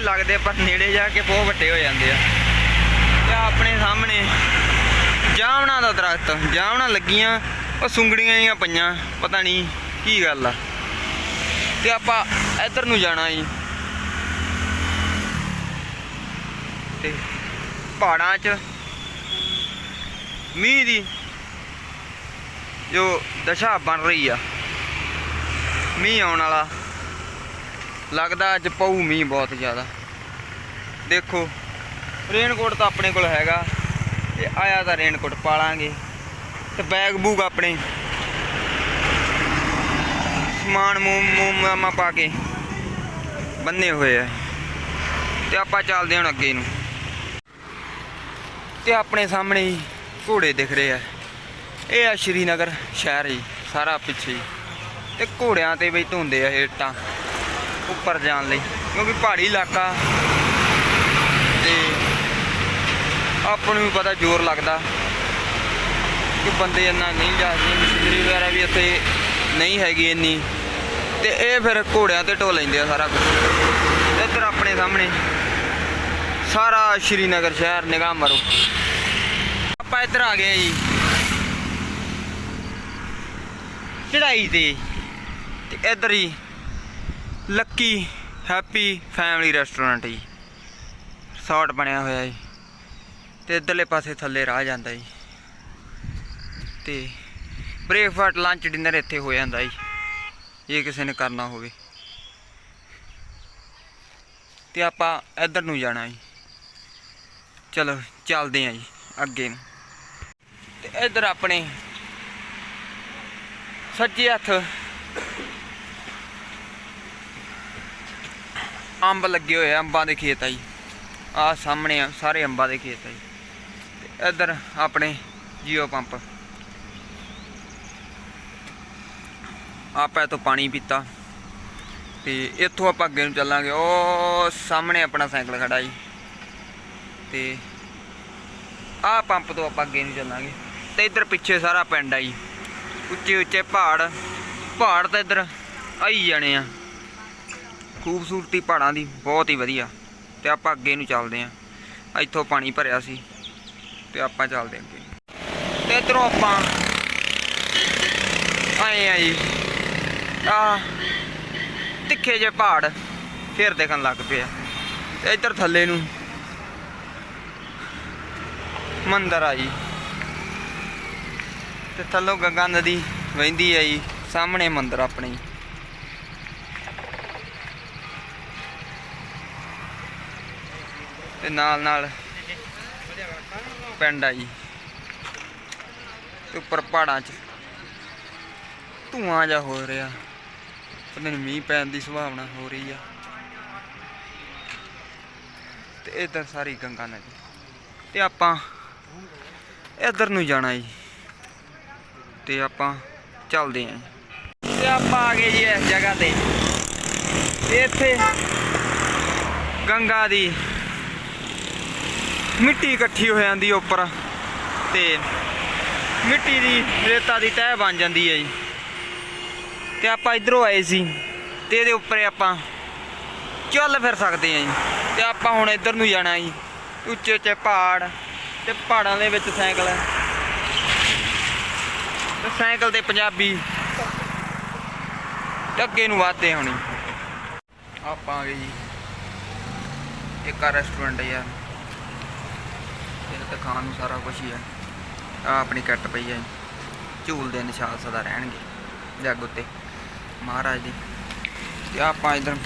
ਲੱਗਦੇ ਪਰ ਨੇੜੇ ਜਾ ਕੇ ਬਹੁਤ ਵੱਡੇ ਹੋ ਜਾਂਦੇ ਆ। ਤੇ ਆਪਣੇ ਸਾਹਮਣੇ ਜਾਮਣਾ ਦਾ ਦਰਖਤ, ਜਾਮਣਾ ਲੱਗੀਆਂ, ਉਹ ਸੁੰਗੜੀਆਂ ਜੀਆਂ ਪਈਆਂ, ਪਤਾ ਨਹੀਂ ਕੀ ਗੱਲ ਆ। ਤੇ ਆਪਾਂ ਇੱਧਰ ਨੂੰ ਜਾਣਾ ਜੀ। ਤੇ ਪਹਾੜਾਂ 'ਚ ਮੀਂਹ ਦੀ ਜੋ ਦਸ਼ਾ ਬਣ ਰਹੀ ਆ, ਮੀਂਹ ਆਉਣ ਵਾਲਾ ਲੱਗਦਾ ਅੱਜ ਪਊ ਮੀਂਹ ਬਹੁਤ ਜ਼ਿਆਦਾ। ਦੇਖੋ ਰੇਨਕੋਟ ਤਾਂ ਆਪਣੇ ਕੋਲ ਹੈਗਾ, ਤੇ ਆਇਆ ਤਾਂ ਰੇਨਕੋਟ ਪਾ ਲਾਂਗੇ ਤੇ ਬੈਗ ਬੂਗ ਆਪਣੇ। ਸਮਾਨ ਮੂਮ ਮਾ ਪਾ ਕੇ ਬੰਨੇ ਹੋਏ ਆ। ਤੇ ਆਪਾਂ ਚੱਲਦੇ ਹੁਣ ਅੱਗੇ ਨੂੰ। ਤੇ ਆਪਣੇ ਸਾਹਮਣੇ ਹੀ ਘੋੜੇ ਦਿਖ ਰਹੇ ਆ। ਇਹ ਆ ਸ਼੍ਰੀਨਗਰ ਸ਼ਹਿਰ ਜੀ, ਸਾਰਾ ਪਿੱਛੇ ਤੇ ਘੋੜਿਆਂ ਤੇ ਵੀ ਧੁੰਦੇ ਆ ਹੇਟਾਂ ਉੱਪਰ ਜਾਣ ਲਈ, ਕਿਉਂਕਿ ਪਹਾੜੀ ਇਲਾਕਾ ਤੇ ਆਪਾਂ ਨੂੰ ਵੀ ਪਤਾ ਜ਼ੋਰ ਲੱਗਦਾ ਕਿ ਬੰਦੇ ਇੰਨਾ ਨਹੀਂ ਜਾ ਸਕਦੇ ਮਸ਼ੀਨਰੀ ਵਗੈਰਾ ਵੀ ਇੱਥੇ ਨਹੀਂ ਹੈਗੀ ਇੰਨੀ। ਤੇ ਇਹ ਫਿਰ ਘੋੜਿਆਂ ਤੇ ਢੋ ਲੈਂਦੇ ਆ ਸਾਰਾ ਕੁਝ ਇੱਧਰ ਆਪਣੇ ਸਾਹਮਣੇ ਸਾਰਾ ਸ਼੍ਰੀਨਗਰ ਸ਼ਹਿਰ, ਨਿਗਾਹ ਮਾਰੋ। ਆਪਾਂ ਇੱਧਰ ਆ ਗਏ ਜੀ। ਚੜਾਈ ਤੇ। ਤੇ ਇੱਧਰ ਹੀ ਲੱਕੀ ਹੈਪੀ ਫੈਮਿਲੀ ਰੈਸਟੋਰੈਂਟ ਜੀ। ਰਿਸੋਰਟ ਬਣਿਆ ਹੋਇਆ ਜੀ। ਤੇ ਇੱਧਰਲੇ ਪਾਸੇ ਥੱਲੇ ਰਾਹ ਜਾਂਦਾ ਜੀ। ਤੇ ਬ੍ਰੇਕਫਾਸਟ ਲੰਚ ਡਿਨਰ ਇੱਥੇ ਹੋ ਜਾਂਦਾ ਜੀ। ਜੇ ਕਿਸੇ ਨੇ ਕਰਨਾ ਹੋਵੇ। ਤੇ ਆਪਾਂ ਇੱਧਰ ਨੂੰ ਜਾਣਾ ਜੀ। ਚਲੋ, ਚੱਲਦੇ ਆਂ ਜੀ, ਅੱਗੇ ਨੂੰ। ਤੇ ਇੱਧਰ ਆਪਣੇ ਸੱਜੇ ਹੱਥ ਅੰਬ ਲੱਗੇ ਹੋਏ ਆ, ਅੰਬਾਂ ਦੇ ਖੇਤ ਆ ਜੀ। ਆ ਸਾਹਮਣੇ ਆ, ਸਾਰੇ ਅੰਬਾਂ ਦੇ ਖੇਤ ਆ ਜੀ। ਤੇ ਇੱਧਰ ਆਪਣੇ ਜੀਓ ਪੰਪ। ਆਪਾਂ ਤੋਂ ਪਾਣੀ ਪੀਤਾ। ਤੇ ਇੱਥੋਂ ਆਪਾਂ ਅੱਗੇ ਨੂੰ ਚੱਲਾਂਗੇ। ਉਹ ਸਾਹਮਣੇ ਆਪਣਾ ਸਾਈਕਲ ਖੜਾ ਜੀ। ਤੇ ਆਹ ਪੰਪ ਤੋਂ ਆਪਾਂ ਅੱਗੇ ਨੂੰ ਚੱਲਾਂਗੇ। ਤੇ ਇੱਧਰ ਪਿੱਛੇ ਸਾਰਾ ਪਿੰਡ ਆ ਜੀ। ਉੱਚੇ ਉੱਚੇ ਪਹਾੜ। ਪਹਾੜ ਤਾਂ ਇੱਧਰ ਆਈ ਜਾਣੇ ਆ। ਖੂਬਸੂਰਤੀ ਪਹਾੜਾਂ ਦੀ ਬਹੁਤ ਹੀ ਵਧੀਆ ਤੇ ਆਪਾਂ ਅੱਗੇ ਨੂੰ ਚੱਲਦੇ ਆਂ ਇੱਥੋਂ ਪਾਣੀ ਭਰਿਆ ਸੀ ਤੇ ਆਪਾਂ ਚੱਲਦੇ ਆਂ ਅੱਗੇ। ਤੇ ਇੱਧਰੋਂ ਆਪਾਂ ਆਏ ਆ ਜੀ। ਆ ਤਿੱਖੇ ਜੇ ਪਹਾੜ ਫਿਰ ਦੇਖਣ ਲੱਗ ਪਏ ਆ। ਤੇ ਇੱਧਰ ਥੱਲੇ ਨੂੰ ਮੰਦਰ ਆ ਜੀ। ਤੇ ਥੱਲੋਂ ਗੰਗਾ ਨਦੀ ਵਹਿੰਦੀ ਆ ਜੀ, ਸਾਹਮਣੇ ਮੰਦਰ ਆਪਣੇ ਤੇ ਨਾਲ ਨਾਲ ਪਿੰਡ ਆ ਜੀ। ਤੇ ਉੱਪਰ ਪਹਾੜਾਂ 'ਚ ਧੂਆਂ ਜਾ ਹੋ ਰਿਹਾ। ਪਤਾ ਨਹੀਂ ਮੀਂਹ ਪੈਣ ਦੀ ਸੰਭਾਵਨਾ ਹੋ ਰਹੀ ਆ। ਤੇ ਇੱਧਰ ਸਾਰੀ ਗੰਗਾ ਨਦੀ। ਤੇ ਆਪਾਂ ਇੱਧਰ ਨੂੰ ਜਾਣਾ ਜੀ। ਤੇ ਆਪਾਂ ਚੱਲਦੇ ਆਂ ਤੇ ਆਪਾਂ ਆ ਗਏ ਜੀ ਇਸ ਜਗ੍ਹਾ ਤੇ ਇੱਥੇ ਗੰਗਾ ਦੀ ਮਿੱਟੀ ਇਕੱਠੀ ਹੋ ਜਾਂਦੀ ਹੈ ਉੱਪਰ ਤੇ ਮਿੱਟੀ ਦੀ ਰੇਤਾ ਦੀ ਤਹਿ ਬਣ ਜਾਂਦੀ ਹੈ ਜੀ। ਤੇ ਆਪਾਂ ਇਧਰੋਂ ਆਏ ਸੀ ਤੇ ਇਹਦੇ ਉੱਪਰ ਆਪਾਂ ਚੱਲ ਫਿਰ ਸਕਦੇ ਹਾਂ ਜੀ। ਤੇ ਆਪਾਂ ਹੁਣ ਇੱਧਰ ਨੂੰ ਜਾਣਾ ਜੀ, ਉੱਚੇ ਉੱਚੇ ਪਹਾੜ ਤੇ ਪਹਾੜਾਂ ਦੇ ਵਿੱਚ ਸਾਈਕਲ ਤੇ ਸਾਈਕਲ ਤੇ ਪੰਜਾਬੀ ਅੱਗੇ ਨੂੰ ਵਧਦੇ ਹੋਣੀ। ਆਪਾਂ ਆ ਗਏ ਜੀ, ਇੱਕ ਰੈਸਟੋਰੈਂਟ ਯਾਰ। ਇਹਦੇ ਤੇ ਖਾਣ ਨੂੰ ਸਾਰਾ ਕੁਝ ਹੀ ਹੈ ਆ ਆਪਣੀ ਕੱਟ ਪਈ ਹੈ ਝੂਲ ਦੇ ਨਿਸ਼ਾਨ ਸਦਾ ਰਹਿਣਗੇ। ਜੱਗ ਉੱਤੇ। ਮਹਾਰਾਜ ਦੀ। ਤੇ ਆਪਾਂ ਇਧਰ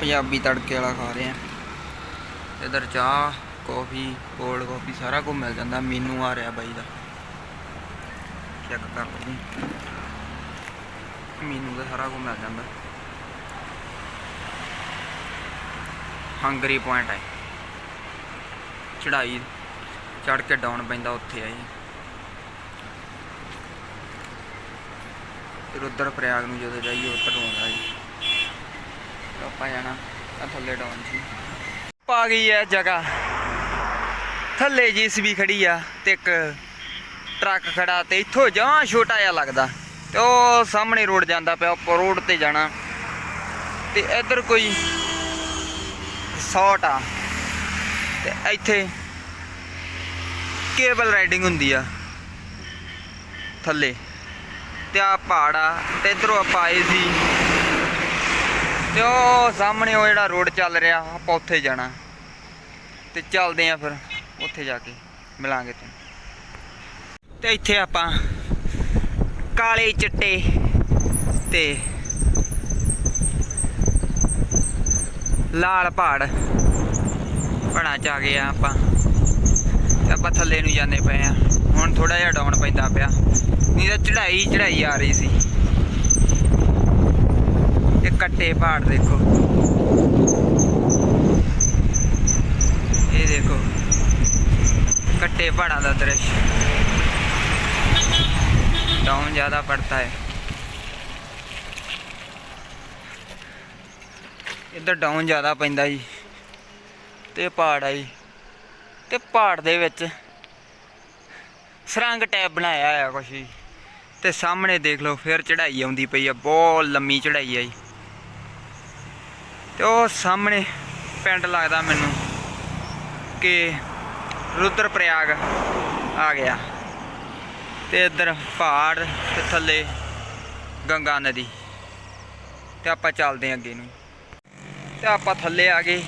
ਪੰਜਾਬੀ ਤੜਕੇ ਵਾਲਾ ਖਾ ਰਹੇ ਆ। ਇਧਰ ਚਾਹ, ਕੌਫੀ, ਕੋਲਡ ਕੌਫੀ ਸਾਰਾ ਕੁਝ ਮਿਲ ਜਾਂਦਾ। ਮੈਨੂੰ ਆ ਰਿਹਾ ਬਾਈ ਦਾ। ਚੈੱਕ ਕਰ ਲਓ ਜੀ। ਦਾ ਸਾਰਾ ਕੁਝ ਮਿਲ ਜਾਂਦਾ। ਹੰਗਰੀ ਪੁਆਇੰਟ ਹੈ। ਚੜਾਈ ਚੜ ਕੇ ਡਾਊਨ ਪੈਂਦਾ ਉੱਥੇ ਆ ਜੀ। ਫਿਰ ਪ੍ਰਯਾਗ ਨੂੰ ਜਦੋਂ ਜਾਈਏ, ਉੱਧਰ ਆਉਂਦਾ ਜੀ। ਆਪਾਂ ਜਾਣਾ ਆ ਥੱਲੇ ਡਾਊਨ ਸੀ ਪਾ ਗਈ ਹੈ ਜਗ੍ਹਾ। ਥੱਲੇ ਜੀਸੀਬੀ ਖੜੀ ਆ ਤੇ ਇੱਕ ਟਰੱਕ ਖੜਾ ਤੇ ਇੱਥੋਂ ਜਮਾਂ ਛੋਟਾ ਜਿਹਾ ਲੱਗਦਾ ਤੇ ਉਹ ਸਾਹਮਣੇ ਰੋਡ ਜਾਂਦਾ ਪਿਆ, ਉੱਪਰ ਰੋਡ ਤੇ ਜਾਣਾ। ਤੇ ਇੱਧਰ ਕੋਈ ਸੌਟ ਆ। ਤੇ ਇੱਥੇ ਕੇਬਲ ਰਾਈਡਿੰਗ ਹੁੰਦੀ ਆ। ਥੱਲੇ। ਤੇ ਆ ਪਹਾੜ ਆ, ਤੇ ਇਧਰੋਂ ਆਪਾਂ ਆਏ ਸੀ। ਤੇ ਉਹ ਸਾਹਮਣੇ ਉਹ ਜਿਹੜਾ ਰੋਡ ਚੱਲ ਰਿਹਾ, ਆਪਾਂ ਉੱਥੇ ਜਾਣਾ। ਤੇ ਚੱਲਦੇ ਆ ਫਿਰ ਉੱਥੇ ਜਾ ਕੇ, ਮਿਲਾਂਗੇ ਤੈਨੂੰ। ਤੇ ਇੱਥੇ ਆਪਾਂ ਕਾਲੇ ਚਿੱਟੇ ਤੇ ਲਾਲ ਪਹਾੜ। ਪੜਾ ਚ ਆ ਗਏ ਆ ਆਪਾਂ। ਆਪਾਂ ਥੱਲੇ ਨੂੰ ਜਾਂਦੇ ਪਏ ਆ। ਹੁਣ ਥੋੜਾ ਜਿਹਾ ਡਾਊਨ ਪੈਂਦਾ ਪਿਆ। ਨਹੀਂ ਤਾਂ ਚੜ੍ਹਾਈ ਚੜਾਈ ਆ ਰਹੀ ਸੀ। ਇਹ ਕੱਟੇ ਪਹਾੜ ਦੇਖੋ। ਇਹ ਦੇਖੋ। ਕੱਟੇ ਪਹਾੜਾਂ ਦਾ ਦ੍ਰਿਸ਼। ਡਾਊਨ ਜ਼ਿਆਦਾ ਪੜਤਾ ਹੈ। ਇੱਧਰ ਡਾਊਨ ਜ਼ਿਆਦਾ ਪੈਂਦਾ ਜੀ ਤੇ ਪਹਾੜ ਆ ਜੀ। ਤੇ ਪਹਾੜ ਦੇ ਵਿੱਚ ਸਰੰਗ ਟੈਪ ਬਣਾਇਆ ਹੋਇਆ ਕੁਛ ਜੀ। ਤੇ ਸਾਹਮਣੇ ਦੇਖ ਲਓ, ਫਿਰ ਚੜ੍ਹਾਈ ਆਉਂਦੀ ਪਈ ਆ, ਬਹੁਤ ਲੰਮੀ ਚੜ੍ਹਾਈ ਆ ਜੀ। ਤੇ ਉਹ ਸਾਹਮਣੇ ਪਿੰਡ ਲੱਗਦਾ ਮੈਨੂੰ ਕਿ ਰੁਦਰ ਪ੍ਰਯਾਗ ਆ ਗਿਆ। ਤੇ ਇੱਧਰ ਪਹਾੜ ਤੇ ਥੱਲੇ ਗੰਗਾ ਨਦੀ। ਤੇ ਆਪਾਂ ਚੱਲਦੇ ਹਾਂ ਅੱਗੇ ਨੂੰ। ਤੇ ਆਪਾਂ ਥੱਲੇ ਆ ਗਏ।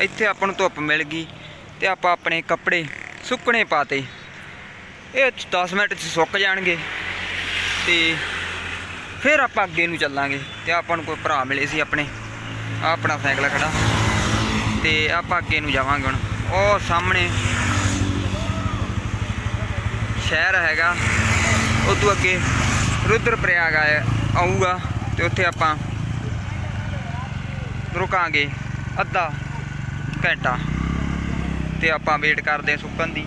ਇੱਥੇ ਆਪਾਂ ਨੂੰ ਧੁੱਪ ਮਿਲ ਗਈ ਤੇ ਆਪਾਂ ਆਪਣੇ ਕੱਪੜੇ ਸੁੱਕਣੇ ਪਾਤੇ। ਇਹ 10 ਮਿੰਟ 'ਚ ਸੁੱਕ ਜਾਣਗੇ ਤੇ ਫਿਰ ਆਪਾਂ ਅੱਗੇ ਨੂੰ ਚੱਲਾਂਗੇ ਤੇ ਆਪਾਂ ਨੂੰ ਕੋਈ ਭਰਾ ਮਿਲੇ ਸੀ ਆਪਣੇ। ਆਹ ਆਪਣਾ ਸਾਈਕਲ ਖੜਾ। ਤੇ ਆਪਾਂ ਅੱਗੇ ਨੂੰ ਜਾਵਾਂਗੇ ਹੁਣ। ਉਹ ਸਾਹਮਣੇ ਸ਼ਹਿਰ ਹੈਗਾ। ਉਦੋਂ ਅੱਗੇ ਰੁਦਰ ਪ੍ਰਯਾਗ ਆਇਆ ਆਊਗਾ ਤੇ ਉੱਥੇ ਆਪਾਂ ਰੁਕਾਂਗੇ ਅੱਧਾ ਘੰਟਾ ਤੇ ਆਪਾਂ ਵੇਟ ਕਰਦੇ ਹਾਂ ਸੁੱਕਣ ਦੀ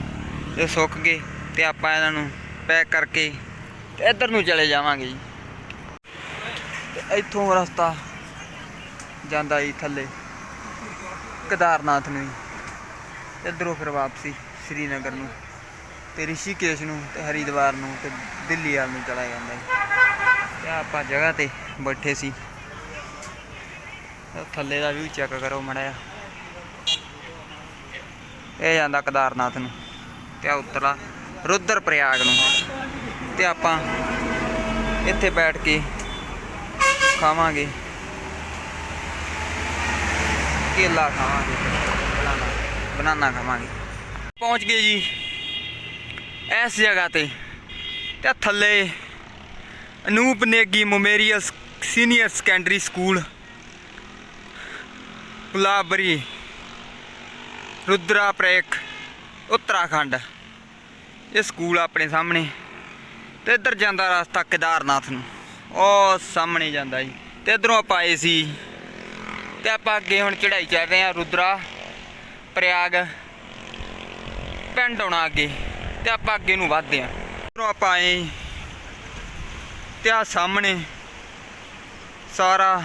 ਤੇ ਸੁੱਕ ਗਏ ਤੇ ਆਪਾਂ ਇਹਨਾਂ ਨੂੰ ਪੈਕ ਕਰਕੇ ਤੇ ਇੱਧਰ ਨੂੰ ਚਲੇ ਜਾਵਾਂਗੇ ਜੀ। ਤੇ ਇੱਥੋਂ ਰਸਤਾ ਜਾਂਦਾ ਜੀ ਥੱਲੇ ਕੇਦਾਰਨਾਥ ਨੂੰ ਜੀ। ਇੱਧਰੋਂ ਫਿਰ ਵਾਪਸੀ ਸ਼੍ਰੀਨਗਰ ਨੂੰ ਤੇ ਰਿਸ਼ੀਕੇਸ਼ ਨੂੰ ਤੇ ਹਰੀਦਵਾਰ ਨੂੰ ਤੇ ਦਿੱਲੀ ਵੱਲ ਨੂੰ ਚਲਾ ਜਾਂਦਾ ਜੀ। ਤੇ ਆਪਾਂ ਜਗ੍ਹਾ ਤੇ ਬੈਠੇ ਸੀ। ਥੱਲੇ ਦਾ ਵਿਊ ਚੈੱਕ ਕਰੋ ਮੜਿਆ ਇਹ ਜਾਂਦਾ ਕੇਦਾਰਨਾਥ ਨੂੰ ਤੇ ਆ ਉਤਰਾ ਰੁਦਰ ਪ੍ਰਯਾਗ ਨੂੰ। ਤੇ ਆਪਾਂ ਇੱਥੇ ਬੈਠ ਕੇ ਖਾਵਾਂਗੇ। ਕੇਲਾ ਖਾਵਾਂਗੇ। ਬਨਾਨਾ। ਬਨਾਨਾ ਖਾਵਾਂਗੇ। ਪਹੁੰਚ ਗਏ ਜੀ ਇਸ ਜਗ੍ਹਾ ਤੇ। ਤੇ ਥੱਲੇ Anoop Negi memorial senior secondary school. Gulabrai Rudraprayag Uttarakhand. ਇਹ ਸਕੂਲ ਆਪਣੇ ਸਾਹਮਣੇ ਤੇ ਇੱਧਰ ਜਾਂਦਾ ਰਸਤਾ ਕੇਦਾਰਨਾਥ ਨੂੰ। ਉਹ ਸਾਹਮਣੇ ਜਾਂਦਾ ਜੀ। ਤੇ ਇਧਰੋਂ ਆਪਾਂ ਆਏ ਸੀ ਤੇ ਆਪਾਂ ਅੱਗੇ ਹੁਣ ਚੜਾਈ ਚੜ ਰਹੇ ਹਾਂ ਰੁਦਰਾ, ਪ੍ਰਯਾਗ, ਪਿੰਡ ਆਉਣਾ ਅੱਗੇ ਤੇ ਆਪਾਂ ਅੱਗੇ ਨੂੰ ਵਧਦੇ ਆਂ ਉਧਰੋਂ ਆਪਾਂ ਆਏ ਤੇ ਆ ਸਾਹਮਣੇ ਸਾਰਾ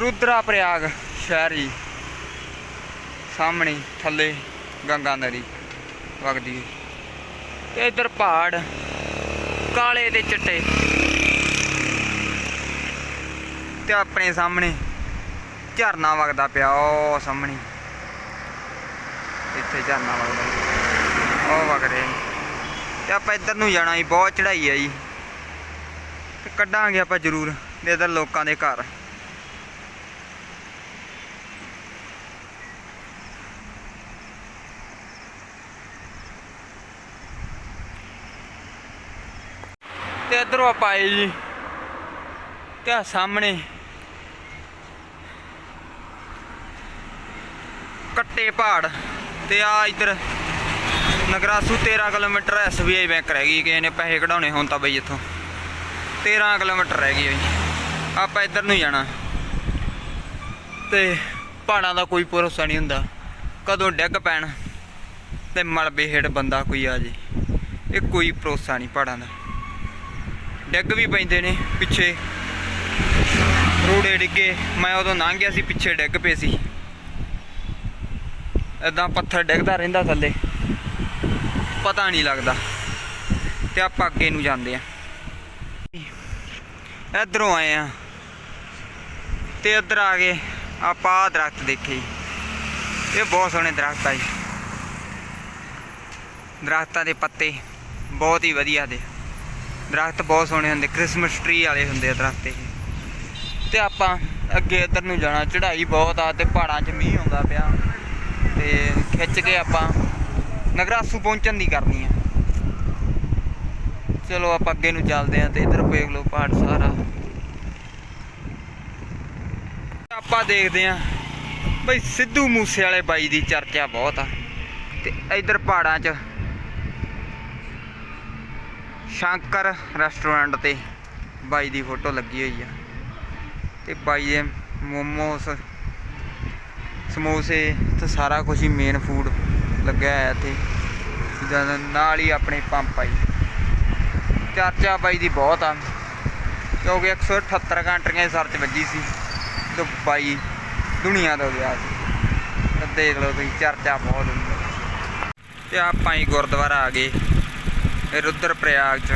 ਰੁਦਰਾ ਪ੍ਰਯਾਗ ਸ਼ਹਿਰ ਜੀ ਸਾਹਮਣੇ ਥੱਲੇ ਗੰਗਾ ਨਦੀ ਵਗਦੀ ਹੈ। ਤੇ ਇਧਰ ਪਹਾੜ ਕਾਲੇ ਤੇ ਚਿੱਟੇ ਤੇ ਆਪਣੇ ਸਾਹਮਣੇ ਝਰਨਾ ਵਗਦਾ ਪਿਆ, ਉਹ ਸਾਹਮਣੇ ਇੱਥੇ ਝਰਨਾ ਵਗਦਾ ਉਹ ਵਗ ਰਿਹਾ ਜੀ। ਤੇ ਆਪਾਂ ਇੱਧਰ ਨੂੰ ਜਾਣਾ ਜੀ, ਬਹੁਤ ਚੜਾਈ ਹੈ ਜੀ। ਤੇ ਕੱਢਾਂਗੇ ਆਪਾਂ ਜ਼ਰੂਰ ਤੇ ਇੱਧਰ ਲੋਕਾਂ ਦੇ ਘਰ। ਤੇ ਇੱਧਰੋਂ ਆਪਾਂ ਆਏ ਜੀ। ਤੇ ਆ ਸਾਹਮਣੇ ਕੱਟੇ ਪਹਾੜ। ਤੇ ਆ ਇੱਧਰ ਨਗਰਾਸੂ 13 ਕਿਲੋਮੀਟਰ ਐਸਬੀਆਈ ਬੈਂਕ ਰਹਿ ਗਈ। ਕਿਸੇ ਨੇ ਪੈਸੇ ਕਢਾਉਣੇ ਹੋਣ ਤਾਂ ਬਈ ਇੱਥੋਂ। 13 ਕਿਲੋਮੀਟਰ ਰਹਿ ਗਈ ਬਈ। ਆਪਾਂ ਇੱਧਰ ਨੂੰ ਜਾਣਾ। ਤੇ ਪਹਾੜਾਂ ਦਾ ਕੋਈ ਭਰੋਸਾ ਨਹੀਂ ਹੁੰਦਾ। ਕਦੋਂ ਡਿੱਗ ਪੈਣ ਤੇ ਮਲਬੇ ਹੇਠ ਬੰਦਾ ਕੋਈ ਆ ਜੇ। ਇਹ ਕੋਈ ਭਰੋਸਾ ਨਹੀਂ ਪਹਾੜਾਂ ਦਾ। ਡਿੱਗ ਵੀ ਪੈਂਦੇ ਨੇ ਪਿੱਛੇ। ਰੋੜੇ ਡਿੱਗੇ, ਮੈਂ ਉਦੋਂ ਲੰਘ ਗਿਆ ਸੀ, ਪਿੱਛੇ ਡਿੱਗ ਪਏ ਸੀ। ਇਦਾਂ ਪੱਥਰ ਡਿੱਗਦਾ ਰਹਿੰਦਾ ਥੱਲੇ। ਪਤਾ ਨਹੀਂ ਲੱਗਦਾ ਤੇ ਆਪਾਂ ਅੱਗੇ ਨੂੰ ਜਾਂਦੇ ਆ। ਇਧਰੋਂ ਆਏ ਆ ਤੇ ਇੱਧਰ ਆ ਗਏ, ਆਪਾਂ ਆਹ ਦਰਖਤ ਦੇਖੇ ਜੀ। ਇਹ ਬਹੁਤ ਸੋਹਣੇ ਦਰਖਤ ਆ ਜੀ। ਦਰਖਤਾਂ ਦੇ ਪੱਤੇ ਬਹੁਤ ਹੀ ਵਧੀਆ ਦੇ। ਦਰਖਤ ਬਹੁਤ ਸੋਹਣੇ ਹੁੰਦੇ ਕ੍ਰਿਸਮਸ ਟਰੀ ਵਾਲੇ ਹੁੰਦੇ ਆ ਦਰਖਤ ਇਹ। ਤੇ ਆਪਾਂ ਅੱਗੇ ਇੱਧਰ ਨੂੰ ਜਾਣਾ, ਚੜ੍ਹਾਈ ਬਹੁਤ ਆ ਤੇ ਪਹਾੜਾਂ 'ਚ ਮੀਂਹ ਆਉਂਦਾ ਪਿਆ। ਤੇ ਖਿੱਚ ਕੇ ਆਪਾਂ ਨਗਰਾਸੂ ਪਹੁੰਚਣ ਦੀ ਕਰਨੀ ਆ। ਚਲੋ ਆਪਾਂ ਅੱਗੇ ਨੂੰ ਚੱਲਦੇ ਆ ਤੇ ਇੱਧਰ ਵੇਖ ਲਓ ਪਹਾੜ ਸਾਰਾ। ਆਪਾਂ ਦੇਖਦੇ ਆ ਬਈ ਸਿੱਧੂ ਮੂਸੇ ਵਾਲੇ ਬਾਈ ਦੀ ਚਰਚਾ ਬਹੁਤ ਆ। ਤੇ ਇੱਧਰ ਪਹਾੜਾਂ 'ਚ ਸ਼ੰਕਰ ਰੈਸਟੋਰੈਂਟ ਤੇ ਬਾਈ ਦੀ ਫੋਟੋ ਲੱਗੀ ਹੋਈ ਆ। ਤੇ ਬਾਈ ਦੇ ਮੋਮੋਸ, ਸਮੋਸੇ ਤੇ ਸਾਰਾ ਕੁਝ ਹੀ ਮੇਨ ਫੂਡ ਲੱਗਿਆ ਹੋਇਆ ਇੱਥੇ। ਜਦ ਨਾਲ ਹੀ ਆਪਣੇ ਪੰਪ ਆਈ। ਚਰਚਾ ਬਾਈ ਦੀ ਬਹੁਤ ਆ। ਕਿਉਂਕਿ 178 ਕੰਟਰੀਆਂ ਦੀ ਸਰਚ ਵੱਜੀ ਸੀ। ਤੇ ਬਾਈ ਦੁਨੀਆ ਤੋਂ ਗਿਆ ਸੀ। ਤੇ ਦੇਖ ਲਓ ਤੁਸੀਂ ਚਰਚਾ ਬਹੁਤ ਹੁੰਦੀ ਤੇ ਆਪਾਂ ਹੀ ਗੁਰਦੁਆਰਾ ਆ ਗਏ। ਰੁਦਰ ਪ੍ਰਯਾਗ ਚ,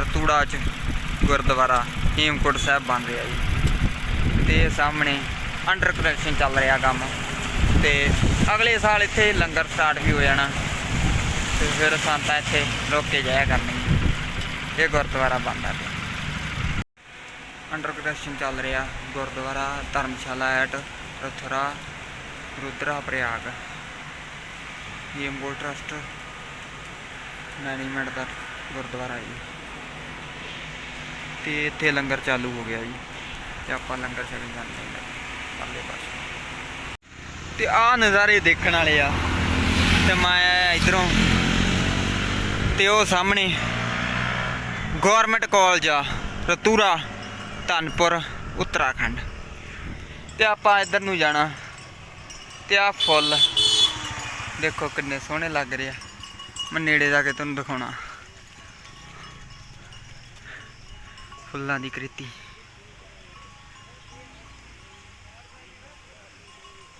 ਰਤੂੜਾ ਚ, ਗੁਰਦੁਆਰਾ ਹੇਮਕੁੰਟ ਸਾਹਿਬ ਬਣ ਰਿਹਾ ਜੀ। ਤੇ ਸਾਹਮਣੇ ਅੰਡਰ ਕੰਸਟਰਕਸ਼ਨ ਚੱਲ ਰਿਹਾ ਕੰਮ। ਤੇ ਅਗਲੇ ਸਾਲ ਇੱਥੇ ਲੰਗਰ ਸਟਾਰਟ ਵੀ ਹੋ ਜਾਣਾ। ਤੇ ਫਿਰ ਸੰਤਾਂ ਇੱਥੇ ਰੁਕ ਕੇ ਜਾਇਆ ਕਰਨਗੇ ਇਹ ਗੁਰਦੁਆਰਾ ਬਣਦਾ ਪਿਆ। ਅੰਡਰ ਕੰਸਟਰਕਸ਼ਨ ਚੱਲ ਰਿਹਾ gurdwara, dharamshala at Rathura Rudraprayag Hemkunt trust management ਦਾ ਗੁਰਦੁਆਰਾ ਜੀ। ਤੇ ਇੱਥੇ ਲੰਗਰ ਚਾਲੂ ਹੋ ਗਿਆ ਜੀ ਤੇ ਆਪਾਂ ਲੰਗਰ ਛਕਣ ਜਾਂਦੇ ਹਾਂ ਪਰਲੇ ਪਾਸੇ। ਤੇ ਆਹ ਨਜ਼ਾਰੇ ਦੇਖਣ ਵਾਲੇ ਆ। ਤੇ ਮੈਂ ਇਧਰੋਂ ਤੇ ਉਹ ਸਾਹਮਣੇ ਗਵਰਨਮੈਂਟ ਕਾਲਜ ਆ, ਰਤੂਰਾ, ਧਨਪੁਰ, ਉੱਤਰਾਖੰਡ। ਤੇ ਆਪਾਂ ਇੱਧਰ ਨੂੰ ਜਾਣਾ ਤੇ ਆਹ ਫੁੱਲ ਦੇਖੋ ਕਿੰਨੇ ਸੋਹਣੇ ਲੱਗ ਰਹੇ ਆ। ਮੈਂ ਨੇੜੇ ਜਾ ਕੇ ਤੁਹਾਨੂੰ ਦਿਖਾਉਣਾ। ਫੁੱਲਾਂ ਦੀ ਕ੍ਰਿਤੀ।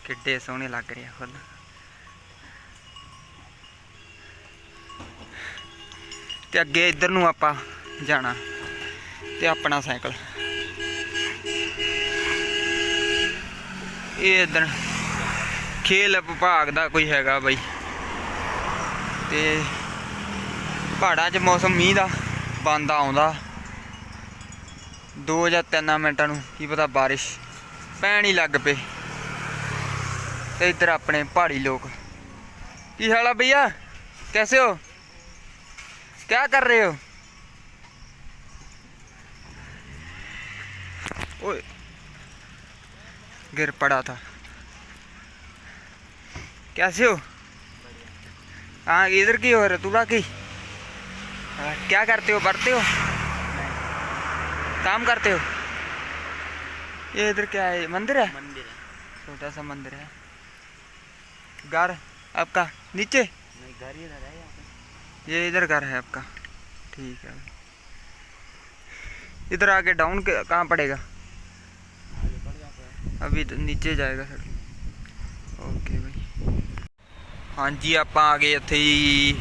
ਕਿੱਡੇ ਸੋਹਣੇ ਲੱਗ ਰਹੇ ਆ ਫੁੱਲ। ਤੇ ਅੱਗੇ ਇੱਧਰ ਨੂੰ ਆਪਾਂ ਜਾਣਾ ਤੇ ਆਪਣਾ ਸਾਈਕਲ। ਇਹ ਇੱਧਰ ਖੇਲ ਵਿਭਾਗ ਦਾ ਕੋਈ ਹੈਗਾ ਬਈ। ਤੇ ਪਹਾੜਾਂ 'ਚ ਮੌਸਮ ਮੀਂਹ ਦਾ ਬੰਦ ਆਉਂਦਾ 2 ਜਾਂ 3 ਮਿੰਟਾਂ ਨੂੰ ਕੀ ਪਤਾ ਬਾਰਿਸ਼ ਪੈਣ ਹੀ ਲੱਗ ਪਏ ਤੇ ਇੱਧਰ ਆਪਣੇ ਪਹਾੜੀ ਲੋਕ ਕੀ ਹਾਲ ਆ ਭਈਆ कैसे हो क्या कर रहे हो ओए गिर पड़ा था कैसे हो हाँ इधर की हो रतुड़ा की हाँ, क्या करते हो? बढ़ते हो? काम करते हो? ये इधर क्या है? मंदिर है? मंदिर है। छोटा सा मंदिर है। घर आपका? नीचे? नहीं घर इधर है ये इधर घर है आपका। ठीक है। इधर आके डाउन कहाँ पड़ेगा? अभी तो नीचे जाएगा सर। ਹਾਂਜੀ, ਆਪਾਂ ਆ ਗਏ ਇੱਥੇ ਜੀ,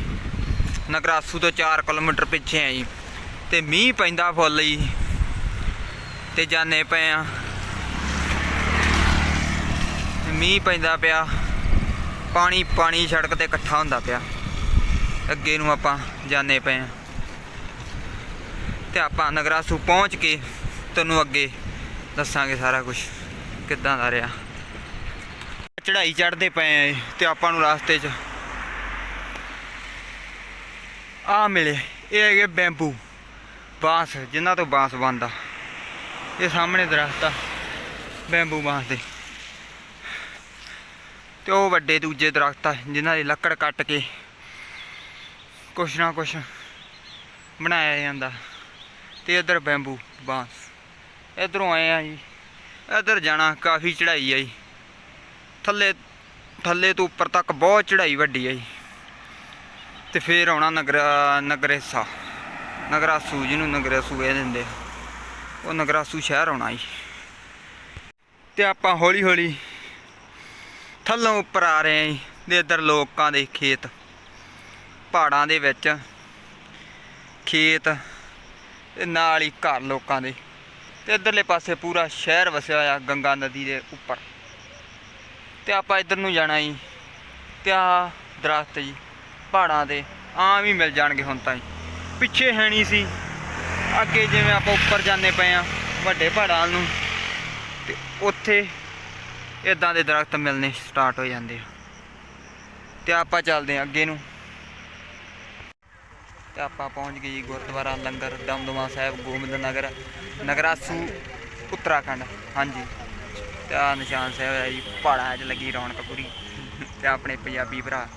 ਨਗਰਾਸੂ ਤੋਂ 4 ਕਿਲੋਮੀਟਰ ਪਿੱਛੇ ਆ ਜੀ। ਤੇ ਮੀਂਹ ਪੈਂਦਾ ਫੁੱਲ ਜੀ, ਤੇ ਜਾਣੇ ਪਏ ਆ। ਮੀਂਹ ਪੈਂਦਾ ਪਿਆ, ਪਾਣੀ ਪਾਣੀ ਸੜਕ ਤੇ ਇਕੱਠਾ ਹੁੰਦਾ ਪਿਆ। ਅੱਗੇ ਨੂੰ ਆਪਾਂ ਜਾਣੇ ਪਏ ਆ। ਤੇ ਆਪਾਂ ਨਗਰਾਸੂ ਪਹੁੰਚ ਕੇ ਤੁਹਾਨੂੰ ਅੱਗੇ ਦੱਸਾਂਗੇ ਸਾਰਾ ਕੁਝ ਕਿੱਦਾਂ ਦਾ ਰਿਹਾ। ਚੜਾਈ ਚੜਦੇ ਪਏ ਆ ਇਹ ਤੇ ਆਪਾਂ ਨੂੰ ਰਸਤੇ 'ਚ ਆ ਮਿਲੇ। ਇਹ ਹੈਗੇ ਬੈਂਬੂ। ਬਾਂਸ ਜਿਨ੍ਹਾਂ ਤੋਂ ਬਾਂਸ ਬਣਦਾ। ਇਹ ਸਾਹਮਣੇ ਦਰਖਤ ਆ, ਬੈਂਬੂ ਬਾਂਸ ਦੇ। ਤੇ ਉਹ ਵੱਡੇ ਦੂਜੇ ਦਰਖਤ ਆ, ਜਿਨ੍ਹਾਂ ਦੀ ਲੱਕੜ ਕੱਟ ਕੇ ਕੁਛ ਨਾ ਕੁਛ ਬਣਾਇਆ ਜਾਂਦਾ। ਤੇ ਇੱਧਰ ਬੈਂਬੂ, ਬਾਂਸ। ਇਧਰੋਂ ਆਏ ਆ ਜੀ। ਇੱਧਰ ਜਾਣਾ, ਕਾਫੀ ਚੜਾਈ ਆ ਜੀ। ਥੱਲੇ ਥੱਲੇ ਤੋਂ ਉੱਪਰ ਤੱਕ ਬਹੁਤ ਚੜ੍ਹਾਈ ਵੱਡੀ ਹੈ ਜੀ। ਤੇ ਫੇਰ ਆਉਣਾ ਨਗਰ, ਨਗਰੇਸਾ। ਨਗਰਾਸੂ ਜਿਹਨੂੰ ਨਗਰਾਸੂ ਇਹ ਦਿੰਦੇ ਉਹ ਨਗਰਾਸੂ ਸ਼ਹਿਰ ਆਉਣਾ ਜੀ। ਤੇ ਆਪਾਂ ਹੌਲੀ ਹੌਲੀ ਥੱਲੋਂ ਉੱਪਰ ਆ ਰਹੇ ਹਾਂ ਜੀ, ਤੇ ਇੱਧਰ ਲੋਕਾਂ ਦੇ ਖੇਤ, ਪਹਾੜਾਂ ਦੇ ਵਿੱਚ, ਖੇਤ ਤੇ ਨਾਲ ਹੀ ਘਰ ਲੋਕਾਂ ਦੇ। ਤੇ ਇਧਰਲੇ ਪਾਸੇ ਪੂਰਾ ਸ਼ਹਿਰ ਵਸਿਆ ਹੋਇਆ, ਗੰਗਾ ਨਦੀ ਦੇ ਉੱਪਰ। ਤੇ ਆਪਾਂ ਇੱਧਰ ਨੂੰ ਜਾਣਾ ਜੀ। ਤੇ ਆਹ ਦਰਖਤ ਜੀ, ਪਹਾੜਾਂ ਦੇ, ਆਮ ਹੀ ਮਿਲ ਜਾਣਗੇ ਹੁਣ ਤਾਂ ਜੀ। ਪਿੱਛੇ ਹੈ ਨਹੀਂ ਸੀ। ਅੱਗੇ ਜਿਵੇਂ ਆਪਾਂ ਉੱਪਰ ਜਾਂਦੇ ਪਏ ਆ ਵੱਡੇ ਪਹਾੜਾਂ ਨੂੰ। ਤੇ ਉੱਥੇ ਇਦਾਂ ਦੇ ਦਰਖਤ ਮਿਲਨੇ ਸਟਾਰਟ ਹੋ ਜਾਂਦੇ ਆ। ਤੇ ਆਪਾਂ ਚੱਲਦੇ ਆ ਅੱਗੇ ਨੂੰ। ਤੇ ਆਪਾਂ ਪਹੁੰਚ ਗਏ ਜੀ ਗੁਰਦੁਆਰਾ ਲੰਗਰ ਦਮਦਮਾ ਸਾਹਿਬ, ਗੋਬਿੰਦ ਨਗਰ, ਨਗਰਾਸੂ, ਉੱਤਰਾਖੰਡ। ਹਾਂਜੀ। ਤੇ ਆ, ਨਿਸ਼ਾਨ ਸਾਹਿਬ ਹੈ ਜੀ, ਪਹਾੜਾਂ 'ਚ ਲੱਗੀ ਰੌਣਕ ਪੂਰੀ ਤੇ ਆਪਣੇ ਪੰਜਾਬੀ ਭਰਾ।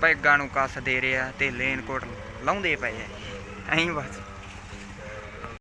ਪੈਗਾਂ ਨੂੰ ਕੱਸ ਦੇ ਰਿਹਾ ਤੇ ਲੇਨ ਕੋਟ ਲਾਉਂਦੇ ਪਏ ਆ। ਐਂ ਬਸ।